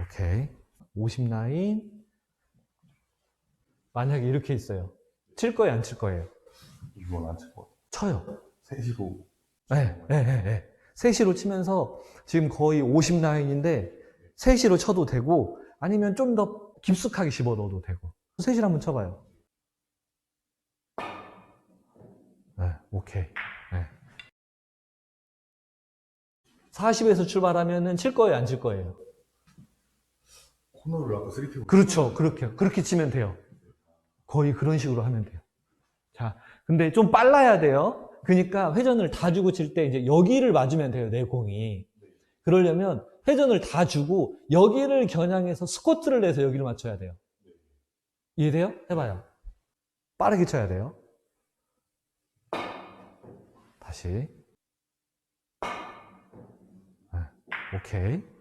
오케이. 50 라인. 만약에 이렇게 있어요. 칠 거예요, 안 칠 거예요? 이건 안칠 것 같아. 쳐요. 셋이로. 네, 네, 네, 네. 3시로 치면서 지금 거의 50 라인인데 3시로 쳐도 되고 아니면 좀 더 깊숙하게 집어 넣어도 되고 3시로 한번 쳐봐요. 네, 오케이. 네. 40에서 출발하면은 칠 거예요, 안 칠 거예요? 코너를 아까 쓰리티로. 그렇죠. 그렇게, 그렇게 치면 돼요. 거의 그런 식으로 하면 돼요. 자, 근데 좀 빨라야 돼요. 그러니까 회전을 다 주고 칠 때 이제 여기를 맞으면 돼요, 내 공이. 그러려면 회전을 다 주고 여기를 겨냥해서 스쿼트를 내서 여기를 맞춰야 돼요. 이해돼요? 해봐요. 빠르게 쳐야 돼요. 다시. 네, 오케이.